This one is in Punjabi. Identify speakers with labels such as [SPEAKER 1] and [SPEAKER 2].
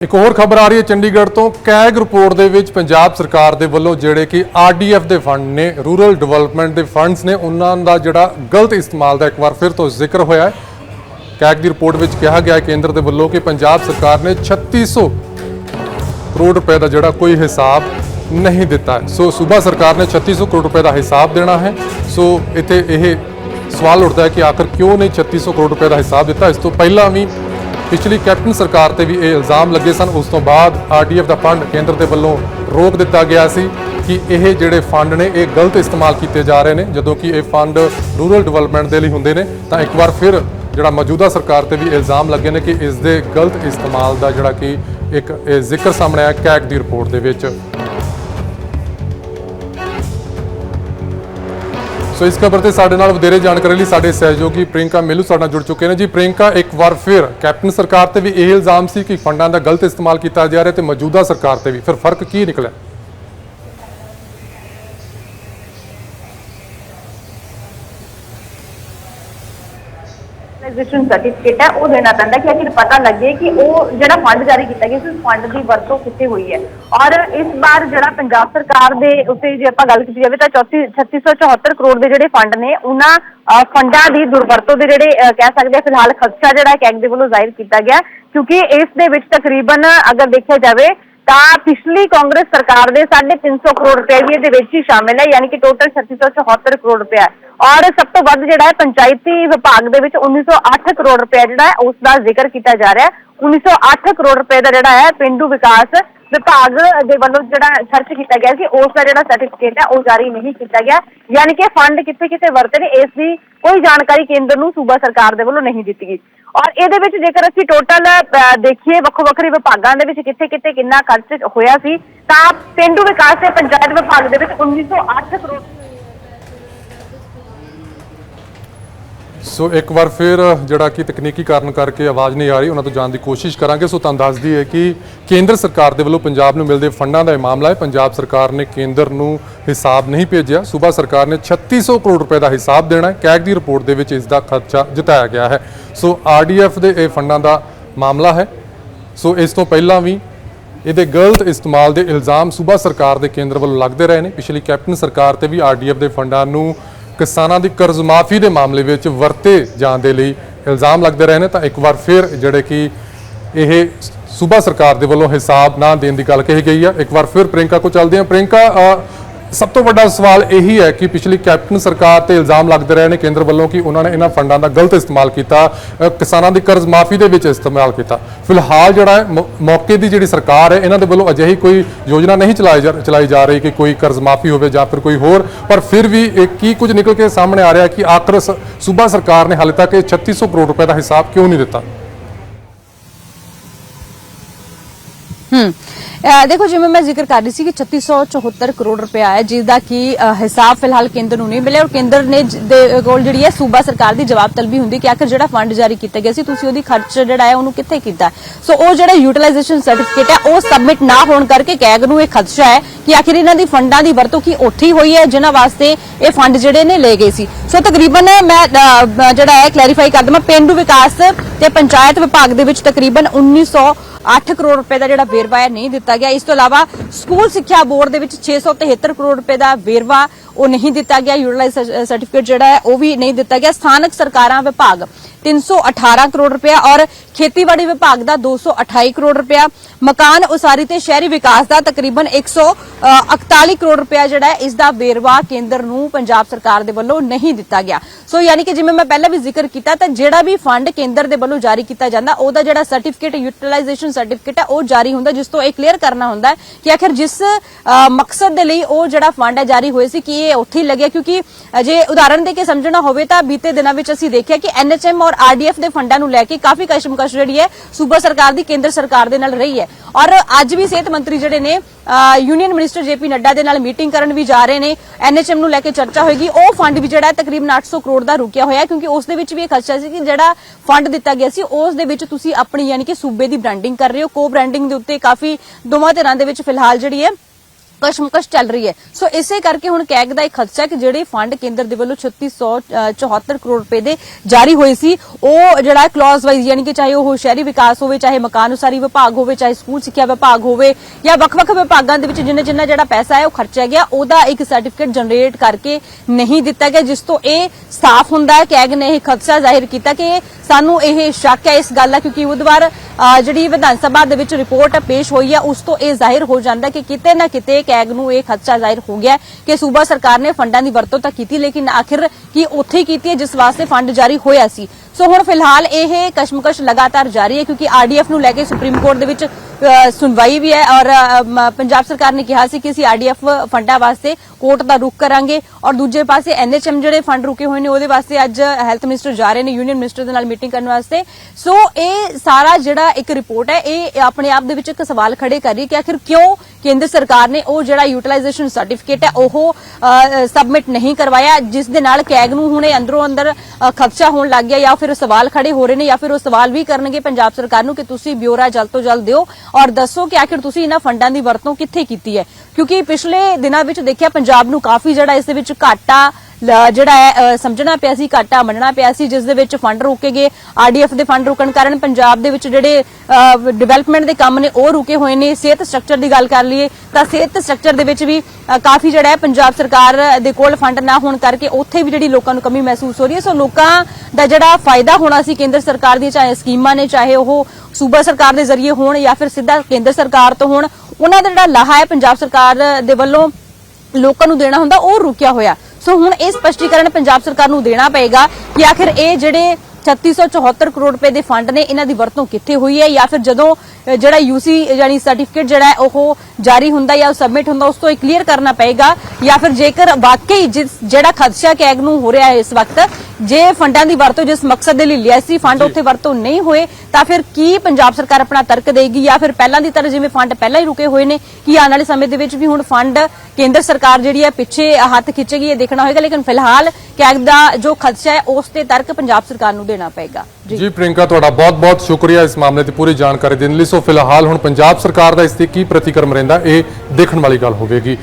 [SPEAKER 1] ਇੱਕ ਹੋਰ ਖਬਰ ਆ ਰਹੀ ਹੈ ਚੰਡੀਗੜ੍ਹ ਤੋਂ। ਕੈਗ ਰਿਪੋਰਟ ਦੇ ਵਿੱਚ ਪੰਜਾਬ ਸਰਕਾਰ ਦੇ ਵੱਲੋਂ ਜਿਹੜੇ ਕਿ ਆਰਡੀਐਫ ਦੇ ਫੰਡ ਨੇ, ਰੂਰਲ ਡਿਵੈਲਪਮੈਂਟ ਦੇ ਫੰਡਸ ਨੇ, ਉਹਨਾਂ ਦਾ ਜਿਹੜਾ ਗਲਤ ਇਸਤੇਮਾਲ ਦਾ ਇੱਕ ਵਾਰ ਫਿਰ ਤੋਂ ਜ਼ਿਕਰ ਹੋਇਆ ਹੈ। ਕੈਗ ਦੀ ਰਿਪੋਰਟ ਵਿੱਚ ਕਿਹਾ ਗਿਆ ਹੈ ਕੇਂਦਰ ਦੇ ਵੱਲੋਂ ਕਿ ਪੰਜਾਬ ਸਰਕਾਰ ਨੇ 3600 ਕਰੋੜ ਰੁਪਏ ਦਾ ਜਿਹੜਾ ਕੋਈ ਹਿਸਾਬ ਨਹੀਂ ਦਿੱਤਾ ਸੋ ਸੂਬਾ ਸਰਕਾਰ ਨੇ 3600 ਕਰੋੜ ਰੁਪਏ ਦਾ ਹਿਸਾਬ ਦੇਣਾ ਹੈ। ਸੋ ਇੱਥੇ ਇਹ ਸਵਾਲ ਉੱਠਦਾ ਹੈ ਕਿ ਆਖਰ ਕਿਉਂ ਨਹੀਂ 3600 ਕਰੋੜ ਰੁਪਏ ਦਾ ਹਿਸਾਬ ਦਿੱਤਾ? ਇਸ ਤੋਂ ਪਹਿਲਾਂ ਵੀ ਪਿਛਲੀ ਕੈਪਟਨ ਸਰਕਾਰ ਤੇ ਵੀ ਇਹ ਇਲਜ਼ਾਮ ਲੱਗੇ ਸਨ। ਉਸ ਤੋਂ ਬਾਅਦ ਆਰਡੀਐਫ ਦਾ ਫੰਡ ਕੇਂਦਰ ਦੇ ਵੱਲੋਂ ਰੋਕ ਦਿੱਤਾ ਗਿਆ ਸੀ ਕਿ ਇਹ ਜਿਹੜੇ ਫੰਡ ਨੇ, ਇਹ ਗਲਤ ਇਸਤੇਮਾਲ ਕੀਤੇ ਜਾ ਰਹੇ ਨੇ। ਜਦੋਂ ਕਿ ਇਹ ਫੰਡ ਰੂਰਲ ਡਿਵੈਲਪਮੈਂਟ ਦੇ ਲਈ ਹੁੰਦੇ ਨੇ, ਤਾਂ ਇੱਕ ਵਾਰ ਫਿਰ ਜਿਹੜਾ ਮੌਜੂਦਾ ਸਰਕਾਰ ਤੇ ਵੀ ਇਲਜ਼ਾਮ ਲੱਗੇ ਨੇ ਕਿ ਇਸ ਦੇ ਗਲਤ ਇਸਤੇਮਾਲ ਦਾ ਜਿਹੜਾ ਕਿ ਇੱਕ ਇਹ ਜ਼ਿਕਰ ਸਾਹਮਣੇ ਆਇਆ, ਕੈਗ ਦੀ ਰਿਪੋਰਟ ਦੇ ਵਿੱਚ। ਸੋ ਇਸ ਖਬਰ ਤੇ ਸਾਡੇ ਨਾਲ ਵਧੇਰੇ ਜਾਣਕਾਰੀ ਲਈ ਸਾਡੇ ਸਹਿਯੋਗੀ ਪ੍ਰਿੰਕਾ ਮੇਲੂ ਸਾਡੇ ਨਾਲ ਜੁੜ ਚੁੱਕੇ ਨੇ। ਜੀ ਪ੍ਰਿੰਕਾ ਇੱਕ ਵਾਰ ਫਿਰ ਕੈਪਟਨ ਸਰਕਾਰ ਤੇ ਵੀ ਇਹ ਇਲਜ਼ਾਮ ਸੀ ਕਿ ਫੰਡਾਂ ਦਾ ਗਲਤ ਇਸਤੇਮਾਲ ਕੀਤਾ ਜਾ ਰਿਹਾ ਤੇ ਮੌਜੂਦਾ ਸਰਕਾਰ ਤੇ ਵੀ। ਫਿਰ ਫ਼ਰਕ ਕੀ ਨਿਕਲਿਆ?
[SPEAKER 2] ਰਜਿਸਟ੍ਰੇਸ਼ਨ ਸਰਟੀਫਿਕੇਟ ਹੈ, ਉਹ ਦੇਣਾ ਪੈਂਦਾ ਕਿ ਅਖਿਰ ਪਤਾ ਲੱਗੇ ਕਿ ਉਹ ਜਿਹੜਾ ਫੰਡ ਜਾਰੀ ਕੀਤਾ ਗਿਆ ਸੀ ਫੰਡ ਦੀ ਵਰਤੋਂ ਕਿੱਥੇ ਹੋਈ ਹੈ। ਔਰ ਇਸ ਵਾਰ ਜਿਹੜਾ ਪੰਜਾਬ ਸਰਕਾਰ ਦੇ ਉੱਤੇ ਜੇ ਆਪਾਂ ਗੱਲ ਕੀਤੀ ਜਾਵੇ ਤਾਂ 3674 ਕਰੋੜ ਦੇ ਜਿਹੜੇ ਫੰਡ ਨੇ, ਉਹਨਾਂ ਫੰਡਾਂ ਦੀ ਦੁਰਵਰਤੋਂ ਦੇ ਜਿਹੜੇ ਕਹਿ ਸਕਦੇ ਆ ਫਿਲਹਾਲ ਖਰਚਾ ਜਿਹੜਾ ਕੈਗ ਦੇ ਵੱਲੋਂ ਜ਼ਾਹਿਰ ਕੀਤਾ ਗਿਆ ਕਿਉਂਕਿ ਇਸ ਦੇ ਵਿੱਚ ਤਕਰੀਬਨ ਅਗਰ ਦੇਖਿਆ ਜਾਵੇ ਤਾਂ ਪਿਛਲੀ ਕਾਂਗਰਸ ਸਰਕਾਰ ਦੇ 350 ਕਰੋੜ ਰੁਪਏ ਵੀ ਇਹਦੇ ਵਿੱਚ ਹੀ ਸ਼ਾਮਿਲ ਹੈ, ਯਾਨੀ ਕਿ ਟੋਟਲ 3674 ਕਰੋੜ ਰੁਪਏ ਔਰ ਸਭ ਤੋਂ ਵੱਧ ਜਿਹੜਾ ਹੈ ਪੰਚਾਇਤੀ ਵਿਭਾਗ ਦੇ ਵਿੱਚ 1908 ਕਰੋੜ ਰੁਪਏ ਜਿਹੜਾ ਹੈ ਉਸ ਦਾ ਜ਼ਿਕਰ ਕੀਤਾ ਜਾ ਰਿਹਾ ਹੈ। 1908 ਕਰੋੜ ਰੁਪਏ ਦਾ ਜਿਹੜਾ ਹੈ ਪਿੰਡੂ ਵਿਕਾਸ ਵਿਭਾਗ ਦੇ ਵੱਲੋਂ ਜਿਹੜਾ ਖਰਚ ਕੀਤਾ ਗਿਆ ਸੀ, ਉਸ ਦਾ ਜਿਹੜਾ ਸਰਟੀਫਿਕੇਟ ਹੈ ਉਹ ਜਾਰੀ ਨਹੀਂ ਕੀਤਾ ਗਿਆ। ਯਾਨੀ ਕਿ ਫੰਡ ਕਿੱਥੇ ਕਿੱਥੇ ਵਰਤੇ ਨੇ, ਇਸ ਦੀ ਕੋਈ ਜਾਣਕਾਰੀ ਕੇਂਦਰ ਨੂੰ ਸੂਬਾ ਸਰਕਾਰ ਦੇ ਵੱਲੋਂ ਨਹੀਂ ਦਿੱਤੀ ਗਈ। ਔਰ ਇਹਦੇ ਵਿੱਚ ਜੇਕਰ ਅਸੀਂ ਟੋਟਲ ਦੇਖੀਏ ਵੱਖੋ ਵੱਖਰੇ ਵਿਭਾਗਾਂ ਦੇ ਵਿੱਚ ਕਿੱਥੇ ਕਿੱਥੇ ਕਿੰਨਾ ਖਰਚ ਹੋਇਆ ਸੀ, ਤਾਂ ਪਿੰਡੂ ਵਿਕਾਸ ਤੇ ਪੰਚਾਇਤ ਵਿਭਾਗ ਦੇ ਵਿੱਚ 1908 ਕਰੋੜ
[SPEAKER 1] ਸੋ ਇੱਕ ਵਾਰ ਫਿਰ ਜਿਹੜਾ ਕਿ ਤਕਨੀਕੀ ਕਾਰਨ ਕਰਕੇ ਆਵਾਜ਼ ਨਹੀਂ ਆ ਰਹੀ, ਉਹਨਾਂ ਤੋਂ ਜਾਣ ਦੀ ਕੋਸ਼ਿਸ਼ ਕਰਾਂਗੇ। ਸੋ ਤੁਹਾਨੂੰ ਦੱਸ ਦਈਏ ਕਿ ਕੇਂਦਰ ਸਰਕਾਰ ਦੇ ਵੱਲੋਂ ਪੰਜਾਬ ਨੂੰ ਮਿਲਦੇ ਫੰਡਾਂ ਦਾ ਇਹ ਮਾਮਲਾ ਹੈ। ਪੰਜਾਬ ਸਰਕਾਰ ਨੇ ਕੇਂਦਰ ਨੂੰ ਹਿਸਾਬ ਨਹੀਂ ਭੇਜਿਆ। ਸੂਬਾ ਸਰਕਾਰ ਨੇ 3600 ਕਰੋੜ ਰੁਪਏ ਦਾ ਹਿਸਾਬ ਦੇਣਾ ਹੈ। ਕੈਗ ਦੀ ਰਿਪੋਰਟ ਦੇ ਵਿੱਚ ਇਸ ਦਾ ਖਰਚਾ ਜਤਾਇਆ ਗਿਆ ਹੈ। ਸੋ ਆਰਡੀਐਫ ਦੇ ਇਹ ਫੰਡਾਂ ਦਾ ਮਾਮਲਾ ਹੈ। ਸੋ ਇਸ ਤੋਂ ਪਹਿਲਾਂ ਵੀ ਇਹਦੇ ਗਲਤ ਇਸਤੇਮਾਲ ਦੇ ਇਲਜ਼ਾਮ ਸੂਬਾ ਸਰਕਾਰ ਦੇ ਕੇਂਦਰ ਵੱਲੋਂ ਲੱਗਦੇ ਰਹੇ ਨੇ। ਪਿਛਲੀ ਕੈਪਟਨ ਸਰਕਾਰ ਤੇ ਵੀ ਆਰਡੀਐਫ ਦੇ ਫੰਡਾਂ ਨੂੰ ਕਿਸਾਨਾਂ ਦੀ ਕਰਜ਼ ਮਾਫੀ ਦੇ ਮਾਮਲੇ ਵਿੱਚ ਵਰਤੇ ਜਾਣ ਦੇ ਲਈ ਇਲਜ਼ਾਮ ਲੱਗਦੇ ਰਹੇ ਨੇ, ਤਾਂ ਇੱਕ ਵਾਰ ਫਿਰ ਜਿਹੜੇ ਕਿ ਇਹ ਸੂਬਾ ਸਰਕਾਰ ਦੇ ਵੱਲੋਂ ਹਿਸਾਬ ਨਾ ਦੇਣ ਦੀ ਗੱਲ ਕਹੀ ਗਈ ਆ। ਇੱਕ ਵਾਰ ਫਿਰ ਪ੍ਰਿੰਕਾ ਕੋ ਚੱਲਦੇ ਹਾਂ। ਪ੍ਰਿੰਕਾ ਸਭ ਤੋਂ ਵੱਡਾ ਸਵਾਲ ਇਹੀ ਹੈ ਕਿ ਪਿਛਲੀ ਕੈਪਟਨ ਸਰਕਾਰ ਤੇ ਇਲਜ਼ਾਮ ਲੱਗਦੇ ਰਹੇ ਨੇ ਕੇਂਦਰ ਵੱਲੋਂ ਕਿ ਉਹਨਾਂ ਨੇ ਇਹਨਾਂ ਫੰਡਾਂ ਦਾ ਗਲਤ ਇਸਤੇਮਾਲ ਕੀਤਾ ਕਿਸਾਨਾਂ ਦੀ ਕਰਜ਼ ਮਾਫੀ ਦੇ ਵਿੱਚ ਇਸਤੇਮਾਲ ਕੀਤਾ। ਫਿਲਹਾਲ ਜਿਹੜਾ ਮੌਕੇ ਦੀ ਜਿਹੜੀ ਸਰਕਾਰ ਹੈ, ਇਹਨਾਂ ਦੇ ਵੱਲੋਂ ਅਜਿਹੀ ਕੋਈ ਯੋਜਨਾ ਨਹੀਂ ਚਲਾਈ ਜਾ ਚਲਾਈ ਜਾ ਰਹੀ ਕਿ ਕੋਈ ਕਰਜ਼ ਮਾਫੀ ਹੋਵੇ ਜਾਂ ਫਿਰ ਕੋਈ ਹੋਰ, ਪਰ ਫਿਰ ਵੀ ਇਹ ਕੀ ਕੁਝ ਨਿਕਲ ਕੇ ਸਾਹਮਣੇ ਆ ਰਿਹਾ ਕਿ ਆਖਰ ਸ- ਸੂਬਾ ਸਰਕਾਰ ਨੇ ਹਾਲੇ ਤੱਕ ਇਹ 3600 ਕਰੋੜ ਰੁਪਏ ਦਾ ਹਿਸਾਬ ਕਿਉਂ ਨਹੀਂ ਦਿੱਤਾ?
[SPEAKER 3] ਹੂੰ। ਦੇਖੋ ਜਿਵੇਂ ਮੈਂ ਜ਼ਿਕਰ ਕਰ ਰਹੀ ਸੀ ਕਿ 3674 ਕਰੋੜ ਰੁਪਏ ਹੈ ਜਿਸ ਦਾ ਕਿ ਹਿਸਾਬ ਫਿਲਹਾਲ ਕੇਂਦਰ ਨੂੰ ਨਹੀਂ ਮਿਲਿਆ ਔਰ ਕੇਂਦਰ ਨੇ ਦੇ ਕੋਲ ਜਿਹੜੀ ਹੈ ਸੂਬਾ ਸਰਕਾਰ ਦੀ ਜਵਾਬ ਤਲਬੀ ਹੁੰਦੀ ਕਿ ਆਖਰ ਜਿਹੜਾ ਫੰਡ ਜਾਰੀ ਕੀਤਾ ਗਿਆ ਸੀ, ਤੁਸੀਂ ਉਹਦੀ ਖਰਚ ਜਿਹੜਾ ਹੈ ਉਹਨੂੰ ਕਿੱਥੇ ਕੀਤਾ? ਸੋ ਉਹ ਜਿਹੜਾ ਯੂਟਿਲਾਈਜੇਸ਼ਨ ਸਰਟੀਫਿਕੇਟ ਹੈ, ਉਹ ਸਬਮਿਟ ਨਾ ਹੋਣ ਕਰਕੇ ਕੈਗ ਨੂੰ ਇਹ ਖਦਸ਼ਾ ਹੈ ਕਿ ਆਖਿਰ ਇਹਨਾਂ ਦੀ ਫੰਡਾਂ ਦੀ ਵਰਤੋਂ ਕੀ ਉੱਥੇ ਹੋਈ ਹੈ, ਜਿਨ੍ਹਾਂ ਵਾਸਤੇ ਇਹ ਫੰਡ ਜਿਹੜੇ ਨੇ ਲਏ ਗਏ ਸੀ। ਸੋ ਤਕਰੀਬਨ ਮੈਂ ਜਿਹੜਾ ਹੈ ਕਲੈਰੀਫਾਈ ਕਰ ਦਵਾਂ, ਪਿੰਡੂ ਵਿਕਾਸ ਤੇ ਪੰਚਾਇਤ ਵਿਭਾਗ ਦੇ ਵਿੱਚ ਤਕਰੀਬਨ 1900 8 ਕਰੋੜ ਰੁਪਏ ਦਾ ਜਿਹੜਾ ਵੇਰਵਾ ਹੈ, ਨਹੀਂ ਦਿੱਤਾ ਗਿਆ। ਇਸ ਤੋਂ ਇਲਾਵਾ ਸਕੂਲ ਸਿੱਖਿਆ ਬੋਰਡ ਦੇ ਵਿੱਚ 673 ਕਰੋੜ ਰੁਪਏ ਦਾ ਵੇਰਵਾ ਉਹ ਨਹੀਂ ਦਿੱਤਾ ਗਿਆ ਯੂਟਿਲਾਈਜ਼ ਸਰਟੀਫਿਕੇਟ ਜਿਹੜਾ ਹੈ, ਉਹ ਵੀ ਨਹੀਂ ਦਿੱਤਾ ਗਿਆ। ਸਥਾਨਕ ਸਰਕਾਰਾਂ ਵਿਭਾਗ 318 ਕਰੋੜ ਰੁਪਇਆ ਔਰ ਖੇਤੀਬਾੜੀ ਵਿਭਾਗ ਦਾ 228 ਕਰੋੜ ਰੁਪਇਆ। ਮਕਾਨ ਉਸਾਰੀ ਤੇ ਸ਼ਹਿਰੀ ਵਿਕਾਸ ਦਾ ਤਕਰੀਬਨ 141 ਕਰੋੜ ਰੁਪਇਆ ਜਿਹੜਾ ਹੈ, ਇਸ ਦਾ ਵੇਰਵਾ ਕੇਂਦਰ ਨੂੰ ਪੰਜਾਬ ਸਰਕਾਰ ਦੇ ਵੱਲੋਂ ਨਹੀਂ ਦਿੱਤਾ ਗਿਆ। ਸੋ ਯਾਨੀ ਕਿ ਜਿਵੇਂ ਮੈਂ ਪਹਿਲਾਂ ਵੀ ਜ਼ਿਕਰ ਕੀਤਾ, ਤਾਂ ਜਿਹੜਾ ਵੀ ਫੰਡ ਕੇਂਦਰ ਦੇ ਵੱਲੋਂ ਜਾਰੀ ਕੀਤਾ ਜਾਂਦਾ, ਉਹਦਾ ਜਿਹੜਾ ਸਰਟੀਫਿਕੇਟ ਯੂਟਿਲਾਈਜੇਸ਼ਨ ਸਰਟੀਫਿਕੇਟ ਹੈ, ਉਹ ਜਾਰੀ ਹੁੰਦਾ, ਜਿਸ ਤੋਂ ਇਹ ਕਲੀਅਰ ਕਰਨਾ ਹੁੰਦਾ ਹੈ ਕਿ ਆਖਿਰ ਜਿਸ ਮਕਸਦ ਦੇ ਲਈ ਉਹ ਜਿਹੜਾ ਫੰਡ ਹੈ, ਜਾਰੀ ਹੋਏ ਸੀ, ਕਿ ਇਹ ਉੱਥੇ ਹੀ ਲੱਗਿਆ ਕਿਉਂਕਿ ਜੇ ਉਦਾਹਰਣ ਦੇ ਕੇ ਸਮਝਣਾ ਹੋਵੇ ਤਾਂ ਬੀਤੇ ਦਿਨਾਂ ਵਿੱਚ ਅਸੀਂ ਦੇਖਿਆ ਕਿ ਐਨਐਚਐਮ ਔਰ ਆਰਡੀਐਫ ਦੇ ਫੰਡਾਂ ਨੂੰ ਲੈ ਕੇ ਕਾਫੀ ਕਸ਼ਮਕਸ਼ ਜਿਹੜੀ ਹੈ ਸੂਬਾ ਸਰਕਾਰ ਦੀ ਕੇਂਦਰ ਸਰਕਾਰ ਦੇ ਨਾਲ ਰਹੀ ਹੈ। ਔਰ ਅੱਜ ਵੀ ਸਿਹਤ ਮੰਤਰੀ ਜਿਹੜੇ ਨੇ ਯੂਨੀਅਨ ਮਿਨਿਸਟਰ ਜੇਪੀ ਨੱਡਾ ਦੇ ਨਾਲ ਮੀਟਿੰਗ ਕਰਨ ਵੀ ਜਾ ਰਹੇ ਨੇ। ਐਨਐਚਐਮ ਨੂੰ ਲੈ ਕੇ ਚਰਚਾ ਹੋਏਗੀ। ਉਹ ਫੰਡ ਵੀ ਜਿਹੜਾ ਹੈ ਤਕਰੀਬਨ 800 ਕਰੋੜ ਦਾ ਰੁਕਿਆ ਹੋਇਆ ਕਿਉਂਕਿ ਉਸ ਦੇ ਵਿੱਚ ਵੀ ਇਹ ਖਰਚਾ ਸੀ ਕਿ ਜਿਹੜਾ ਫੰਡ ਦਿੱਤਾ ਗਿਆ ਸੀ, ਉਸ ਦੇ ਵਿੱਚ ਤੁਸੀਂ ਆਪਣੀ ਯਾਨੀ ਕਿ ਸੂਬੇ ਦੀ ਬ੍ਰਾਂਡਿੰਗ ਕਰ ਰਹੇ ਹੋ। ਕੋ ਬ੍ਰਾਂਡਿੰਗ ਦੇ ਉੱਤੇ ਕਾਫੀ ਦੋਵਾਂ ਧਿਰਾਂ ਦੇ ਵਿੱਚ ਫਿਲਹਾਲ ਜਿਹੜੀ ਹੈ ਕਸ਼ਮਕਸ਼ ਚੱਲ ਰਹੀ ਹੈ। ਸੋ ਇਸੇ ਕਰਕੇ ਹੁਣ ਕੈਗ ਦਾ ਇੱਕ ਖਦਸ਼ਾ ਕਿ ਜਿਹੜੇ ਫੰਡ ਕੇਂਦਰ ਦੇ ਵੱਲੋਂ 3674 ਕਰੋੜ ਰੁਪਏ ਦੇ ਜਾਰੀ ਹੋਏ ਸੀ, ਉਹ ਜਿਹੜਾ ਕਲੌਜ਼ ਵਾਈਜ਼ ਯਾਨੀ ਕਿ ਚਾਹੇ ਉਹ ਸ਼ਹਿਰੀ ਵਿਕਾਸ ਹੋਵੇ, ਚਾਹੇ ਮਕਾਨ ਉਸਾਰੀ ਵਿਭਾਗ ਹੋਵੇ, ਚਾਹੇ ਸਕੂਲ ਸਿੱਖਿਆ ਵਿਭਾਗ ਹੋਵੇ ਜਾਂ ਵੱਖ-ਵੱਖ ਵਿਭਾਗਾਂ ਦੇ ਵਿੱਚ ਜਿੰਨਾ ਜਿੰਨਾ ਜਿਹੜਾ ਪੈਸਾ ਹੈ, ਉਹ ਖਰਚਿਆ ਗਿਆ, ਉਹਦਾ ਇੱਕ ਸਰਟੀਫਿਕੇਟ ਜਨਰੇਟ ਕਰਕੇ ਨਹੀਂ ਦਿੱਤਾ ਗਿਆ, ਜਿਸ ਤੋਂ ਇਹ ਸਾਫ਼ ਹੁੰਦਾ ਹੈ। ਕੈਗ ਨੇ ਇਹ ਖਦਸ਼ਾ ਜ਼ਾਹਿਰ ਕੀਤਾ ਕਿ ਸਾਨੂੰ ਇਹ ਸ਼ੱਕ ਹੈ ਇਸ ਗੱਲ ਦਾ, ਕਿਉਂਕਿ ਬੁੱਧਵਾਰ ਜਿਹੜੀ ਵਿਧਾਨ ਸਭਾ ਦੇ ਵਿੱਚ ਰਿਪੋਰਟ ਪੇਸ਼ ਹੋਈ ਹੈ, ਉਸ ਤੋਂ ਇਹ ਜ਼ਾਹਿਰ ਹੋ ਜਾਂਦਾ ਕਿ ਕਿਤੇ ਨਾ ਕਿਤੇ ਕੈਗ ਨੂੰ ਇਹ ਖਦਸ਼ਾ ਜ਼ਾਹਿਰ ਹੋ ਗਿਆ ਕਿ ਸੂਬਾ ਸਰਕਾਰ ਨੇ ਫੰਡਾਂ ਦੀ ਵਰਤੋਂ ਤਾਂ ਕੀਤੀ, ਲੇਕਿਨ ਆਖਿਰ ਕੀ ਉੱਥੇ ਕੀਤੀ ਹੈ, ਜਿਸ ਵਾਸਤੇ ਫੰਡ ਜਾਰੀ ਹੋਇਆ ਸੀ? ਸੋ ਹੁਣ ਫਿਲਹਾਲ ਇਹ ਕਸ਼ਮਕਸ਼ ਲਗਾਤਾਰ ਜਾਰੀ ਹੈ ਕਿਉਂਕਿ ਆਰਡੀਐਫ ਨੂੰ ਲੈ ਕੇ ਸੁਪਰੀਮ ਕੋਰਟ ਦੇ ਵਿੱਚ ਸੁਣਵਾਈ ਵੀ ਹੈ ਔਰ ਪੰਜਾਬ ਸਰਕਾਰ ਨੇ ਕਿਹਾ ਸੀ ਕਿ ਅਸੀਂ ਆਰਡੀਐਫ ਫੰਡਾਂ ਵਾਸਤੇ ਕੋਰਟ ਦਾ ਰੁਖ ਕਰਾਂਗੇ ਔਰ ਦੂਜੇ ਪਾਸੇ ਐਨਐਚਐਮ ਜਿਹੜੇ ਫੰਡ ਰੁਕੇ ਹੋਏ ਨੇ ਉਹਦੇ ਵਾਸਤੇ ਅੱਜ ਹੈਲਥ ਮਿਨਿਸਟਰ ਜਾ ਰਹੇ ਨੇ, ਯੂਨੀਅਨ ਮਿਨਿਸਟਰ ਦੇ ਨਾਲ ਮੀਟਿੰਗ ਕਰਨ ਵਾਸਤੇ। ਸੋ ਇਹ ਸਾਰਾ ਜਿਹੜਾ ਇੱਕ ਰਿਪੋਰਟ ਹੈ, ਇਹ ਆਪਣੇ ਆਪ ਦੇ ਵਿੱਚ ਇੱਕ ਸਵਾਲ ਖੜੇ ਕਰ ਰਹੀ ਹੈ ਕਿ ਆਖਿਰ ਕਿਉਂ ਕੇਂਦਰ ਸਰਕਾਰ ਨੇ ਉਹ ਜਿਹੜਾ ਯੂਟਿਲਾਈਜੇਸ਼ਨ ਸਰਟੀਫਿਕੇਟ ਹੈ ਉਹ ਸਬਮਿਟ ਨਹੀਂ ਕਰਵਾਇਆ। ਜਿਸ ਦੇ ਨਾਲ ਕੈਗ ਨੂੰ ਹੁਣੇ ਅੰਦਰੋਂ ਅੰਦਰ ਅ, ਖਦਸ਼ਾ ਹੋਣ ਲੱਗ ਗਿਆ ਜਾਂ ਫਿਰ ਸਵਾਲ ਖੜੇ ਹੋ ਰਹੇ ਨੇ ਜਾਂ ਫਿਰ ਉਹ ਸਵਾਲ ਵੀ ਕਰਨਗੇ ਪੰਜਾਬ ਸਰਕਾਰ ਨੂੰ ਕਿ ਤੁਸੀਂ ਬਿਊਰਾ ਜਲਦ ਤੋਂ ਜਲਦ ਦਿਓ ਔਰ ਦੱਸੋ ਕਿ ਆਖਿਰ ਤੁਸੀਂ ਇਹਨਾਂ ਫੰਡਾਂ ਦੀ ਵਰਤੋਂ ਕਿੱਥੇ ਕੀਤੀ ਹੈ। ਕਿਉਂਕਿ ਪਿਛਲੇ ਦਿਨਾਂ ਵਿੱਚ ਦੇਖਿਆ ਪੰਜਾਬ ਨੂੰ ਕਾਫੀ ਜਿਹੜਾ ਇਸ ਦੇ ਵਿੱਚ ਘਾਟਾ ਜਿਹੜਾ ਹੈ ਸਮਝਣਾ ਪਿਆ ਸੀ, ਘਾਟਾ ਮੰਨਣਾ ਪਿਆ ਸੀ, ਜਿਸ ਦੇ ਵਿੱਚ ਫੰਡ ਰੁਕੇ ਗਏ ਆਰਡੀਐਫ ਦੇ ਫੰਡ ਰੁਕਣ ਕਾਰਨ ਪੰਜਾਬ ਦੇ ਵਿੱਚ ਜਿਹੜੇ ਡਿਵੈਲਪਮੈਂਟ ਦੇ ਕੰਮ ਨੇ, ਉਹ ਰੁਕੇ ਹੋਏ ਨੇ। ਸਿਹਤ ਸਟਰਕਚਰ ਦੀ ਗੱਲ ਕਰ ਲਈਏ, ਤਾਂ ਸਿਹਤ ਸਟਰਕਚਰ ਦੇ ਵਿੱਚ ਵੀ ਕਾਫੀ ਜਿਹੜਾ ਹੈ, ਪੰਜਾਬ ਸਰਕਾਰ ਦੇ ਕੋਲ ਫੰਡ ਨਾ ਹੋਣ ਕਰਕੇ ਉੱਥੇ ਵੀ ਜਿਹੜੀ ਲੋਕਾਂ ਨੂੰ ਕਮੀ ਮਹਿਸੂਸ ਹੋ ਰਹੀ ਹੈ। ਸੋ ਲੋਕਾਂ ਦਾ ਜਿਹੜਾ ਫਾਇਦਾ ਹੋਣਾ ਸੀ ਕੇਂਦਰ ਸਰਕਾਰ ਦੀਆਂ, ਚਾਹੇ ਸਕੀਮਾਂ ਨੇ, ਚਾਹੇ ਉਹ ਸੂਬਾ ਸਰਕਾਰ ਦੇ ਜ਼ਰੀਏ ਹੋਣ ਜਾਂ ਫਿਰ ਸਿੱਧਾ ਕੇਂਦਰ ਸਰਕਾਰ ਤੋਂ ਹੋਣ, ਉਹਨਾਂ ਦਾ ਜਿਹੜਾ ਲਾਹਾ ਹੈ, ਪੰਜਾਬ ਸਰਕਾਰ ਦੇ ਵੱਲੋਂ ਲੋਕਾਂ ਨੂੰ ਦੇਣਾ ਹੁੰਦਾ, ਉਹ ਰੁਕਿਆ ਹੋਇਆ। ਸੋ ਹੁਣ ਇਹ ਸਪਸ਼ਟੀਕਰਨ ਪੰਜਾਬ ਸਰਕਾਰ ਨੂੰ ਦੇਣਾ ਪਏਗਾ ਕਿ ਆਖਿਰ ਇਹ ਜਿਹੜੇ 3674 ਕਰੋੜ ਰੁਪਏ ਦੇ ਫੰਡ ਨੇ ਇਹਨਾਂ ਦੀ ਵਰਤੋਂ ਕਿੱਥੇ ਹੋਈ ਹੈ ਜਾਂ ਫਿਰ ਜਦੋਂ ਅ, ਜਿਹੜਾ ਯੂਸੀ ਯਾਨੀ ਸਰਟੀਫਿਕੇਟ ਜਿਹੜਾ ਉਹ ਜਾਰੀ ਹੁੰਦਾ ਜਾਂ ਸਬਮਿਟ ਹੁੰਦਾ ਉਸ ਤੋਂ ਇਹ ਕਲੀਅਰ ਕਰਨਾ ਪਏਗਾ ਜਾਂ ਫਿਰ ਜੇਕਰ ਵਾਕਈ ਜਿਹੜਾ ਖਦਸ਼ਾ ਕੈਗ ਨੂੰ ਹੋ ਰਿਹਾ ਹੈ ਇਸ ਵਕਤ ਜੇ ਫੰਡਾਂ ਦੀ ਵਰਤੋਂ ਜਿਸ ਮਕਸਦ ਦੇ ਲਈ ਲਿਆ ਸੀ ਫੰਡ ਉੱਥੇ ਵਰਤੋਂ ਨਹੀਂ ਹੋਏ ਤਾਂ ਫਿਰ ਕੀ ਪੰਜਾਬ ਸਰਕਾਰ ਆਪਣਾ ਤਰਕ ਦੇਗੀ ਜਾਂ ਫਿਰ ਪਹਿਲਾਂ ਦੀ ਤਰ੍ਹਾਂ ਜਿਵੇਂ ਫੰਡ ਪਹਿਲਾਂ ਹੀ ਰੁਕੇ ਹੋਏ ਨੇ ਕੀ ਆਉਣ ਵਾਲੇ ਸਮੇਂ ਦੇ ਵਿੱਚ ਵੀ ਹੁਣ ਫੰਡ ਕੇਂਦਰ ਸਰਕਾਰ ਜਿਹੜੀ ਹੈ ਪਿੱਛੇ ਹੱਥ ਖਿੱਚੇਗੀ ਇਹ ਦੇਖਣਾ ਹੋਏਗਾ ਲੇਕਿਨ ਫਿਲਹਾਲ ਕੈਗ ਦਾ ਜੋ ਖਦਸ਼ਾ ਹੈ ਉਸ ਤੇ ਤਰਕ ਪੰਜਾਬ ਸਰਕਾਰ ਨੂੰ ਦੇਣਾ ਪਏਗਾ। ਜੀ।
[SPEAKER 1] ਜੀ ਪ੍ਰਿੰਕਾ ਤੁਹਾਡਾ ਬਹੁਤ-ਬਹੁਤ ਸ਼ੁਕਰੀਆ ਇਸ ਮਾਮਲੇ ਦੀ ਪੂਰੀ ਜਾਣਕਾਰੀ ਦੇਣ ਲਈ। ਸੋ ਫਿਲਹਾਲ ਹੁਣ ਪੰਜਾਬ ਸਰਕਾਰ ਦਾ ਇਸ ਤੇ ਕੀ ਪ੍ਰਤੀਕਰਮ ਰਹਿੰਦਾ ਇਹ ਦੇਖਣ ਵਾਲੀ ਗੱਲ ਹੋਵੇਗੀ।